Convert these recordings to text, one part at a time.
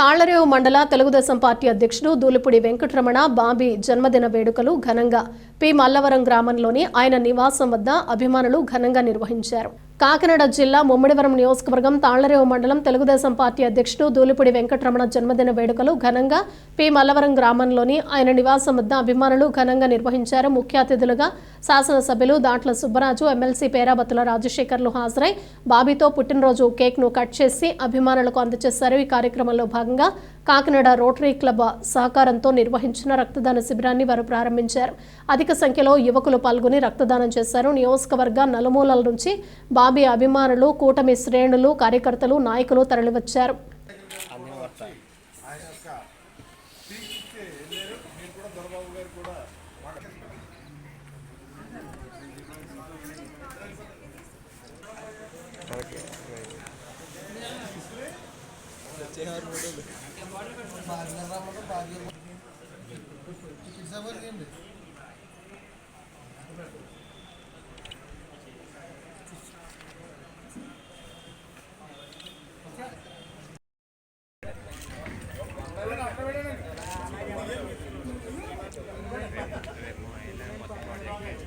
తాళ్ళరేవు మండల తెలుగుదేశం పార్టీ అధ్యక్షుడు దూలిపూడి వెంకటరమణ బాబీ జన్మదిన వేడుకలు ఘనంగా పి మల్లవరం గ్రామంలోని ఆయన నివాసం వద్ద అభిమానులు ఘనంగా నిర్వహించారు. కాకినాడ జిల్లా ముమ్మడివరం నియోజకవర్గం తాళ్ళరేవు మండలం తెలుగుదేశం పార్టీ అధ్యక్షుడు దూలిపూడి వెంకటరమణ జన్మదిన వేడుకలు ఘనంగా పి మల్లవరం గ్రామంలోని ఆయన నివాసం వద్ద అభిమానులు ఘనంగా నిర్వహించారు. ముఖ్య అతిథులుగా శాసనసభ్యులు దాంట్ల సుబ్బరాజు ఎమ్మెల్సీ పేరాబత్తుల రాజశేఖర్లు హాజరై బాబీతో పుట్టినరోజు కేక్ను కట్ చేసి అభిమానులకు అందజేశారు. ఈ కార్యక్రమంలో భాగంగా కాకినాడ రోటరీ క్లబ్ సహకారంతో నిర్వహించిన రక్తదాన శిబిరాన్ని వారు ప్రారంభించారు. అధిక సంఖ్యలో యువకులు పాల్గొని రక్తదానం చేశారు. నియోజకవర్గ నలుమూలల నుంచి బాబీ అభిమానులు కూటమి శ్రేణులు కార్యకర్తలు నాయకులు తరలివచ్చారు.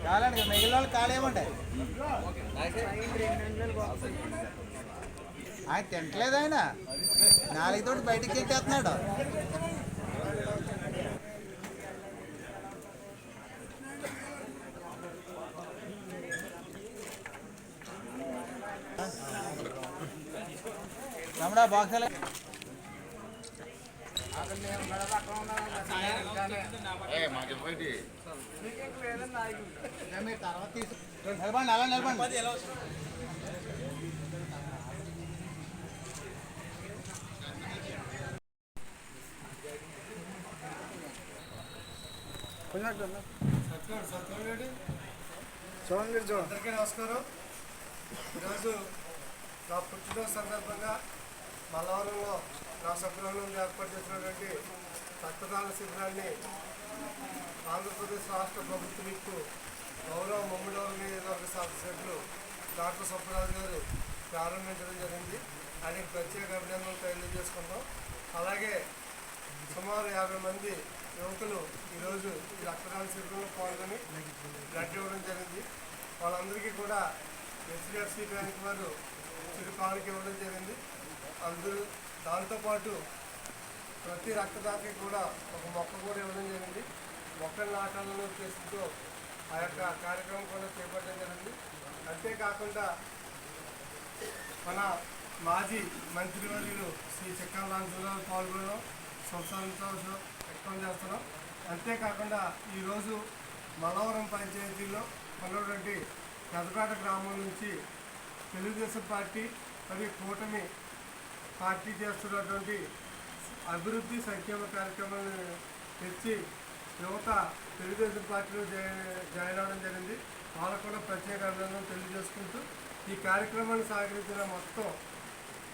కాలండి మిగిలిన వాళ్ళు కాలేమండి. ఆయన తింటలేదు ఆయన నాలుగు తోటి బయటికి ఎక్కేస్తున్నాడు తమ్ముడా బాక్స్ మీరు తర్వాత తీసు నిలబండి అలా నిలబండి అందరికీ నమస్కారం. ఈరోజు నా పుట్టినరోజు సందర్భంగా మల్లవరంలో నా సభ్యులను ఏర్పాటు చేసినటువంటి రక్తదాన శిబిరాన్ని ఆంధ్రప్రదేశ్ రాష్ట్ర ప్రభుత్వ విప్పు గౌరవ మమ్మడవరం నియోజకవర్గ శాసనసభ్యులు డాక్టర్ సుబ్బరాజు గారు ప్రారంభించడం జరిగింది. ఆయనకి ప్రత్యేక అభినందనలు తెలియజేసుకుంటాం అలాగే సుమారు యాభై మంది యువకులు ఈరోజు ఈ రక్తదాన శిబిరంలో పాల్గొని బ్లడ్ ఇవ్వడం జరిగింది. వాళ్ళందరికీ కూడా హెచ్డిఎఫ్సి బ్యాంక్ వారు చిరు కానుక ఇవ్వడం జరిగింది. అందరూ దాంతోపాటు ప్రతి రక్తదాతకి కూడా ఒక మొక్క కూడా ఇవ్వడం జరిగింది. మొక్కలు నాటాలనే ఉద్దేశంతో ఆ యొక్క కార్యక్రమం కూడా చేపట్టడం జరిగింది. అంతేకాకుండా మన మాజీ మంత్రివర్యులు శ్రీ చెక్కాల రామచంద్రరావు పాల్గొనడం సంతోషం వ్యక్తం చేస్తున్నాం. అంతేకాకుండా ఈరోజు మలవరం పంచాయతీలో ఉన్నటువంటి పెదపేట గ్రామం నుంచి తెలుగుదేశం పార్టీ మరియు కూటమి పార్టీ చేస్తున్నటువంటి అభివృద్ధి సంక్షేమ కార్యక్రమాలను తెచ్చి యువత తెలుగుదేశం పార్టీలో జాయిన్ అవడం జరిగింది. వాళ్ళకు కూడా ప్రత్యేక అభినందనలు తెలియజేసుకుంటూ ఈ కార్యక్రమాన్ని సహకరించిన మొత్తం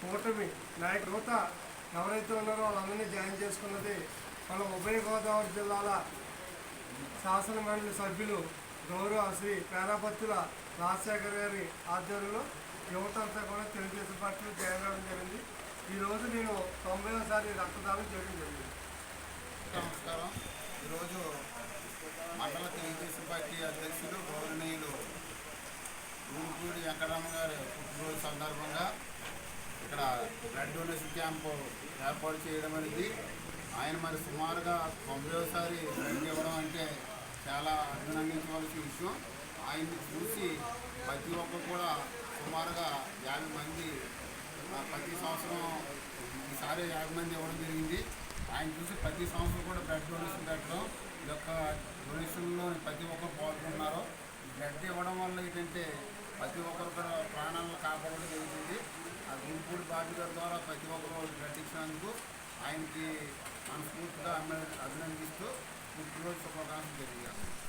కూటమి నాయక యువత ఎవరైతే ఉన్నారో వాళ్ళందరినీ జాయిన్ చేసుకున్నది మన ఉభయ గోదావరి జిల్లాల శాసన మండలి సభ్యులు గౌరవ శ్రీ పేరాపత్తుల రాజశేఖర్ గారి ఆధ్వర్యంలో యువత అంతా కూడా తెలుగుదేశం పార్టీలో జాయిన్ అవ్వడం జరిగింది. ఈరోజు నేను తొంభైవసారి రక్తదానం చేయడం జరిగింది. నమస్కారం. ఈరోజు మండల తెలుగుదేశం పార్టీ అధ్యక్షులు గౌరవనీయులు గుంటూరు వెంకటరామ గారి పుట్టినరోజు సందర్భంగా ఇక్కడ బ్లడ్ డొనేషన్ క్యాంపు ఏర్పాటు చేయడం అనేది ఆయన మరి సుమారుగా తొంభైసారి బ్లడ్ ఇవ్వడం అంటే చాలా అభినందించవలసిన విషయం. ఆయన్ని చూసి ప్రతి ఒక్కరు కూడా సుమారుగా యాభై మంది ప్రతి సంవత్సరం ఈసారి యాభై మంది ఇవ్వడం జరిగింది. ఆయన చూసి ప్రతి సంవత్సరం కూడా బ్లడ్ డొనేషన్ పెట్టడం ఈ యొక్క డొనేషన్లో ప్రతి ఒక్కరు పాల్గొన్నారు బ్లడ్ ఇవ్వడం వల్ల ఏంటంటే ప్రతి ఒక్కరు కూడా ప్రాణాలను కాపాడడం గుంపూడి గారి ద్వారా ప్రతి ఒక్కరు బ్లడ్ ఇచ్చినందుకు ఆయనకి మనస్ఫూర్తిగా అభినందిస్తూ పుట్టినరోజు శుభాకాంక్షలు తెలియజేస్తాను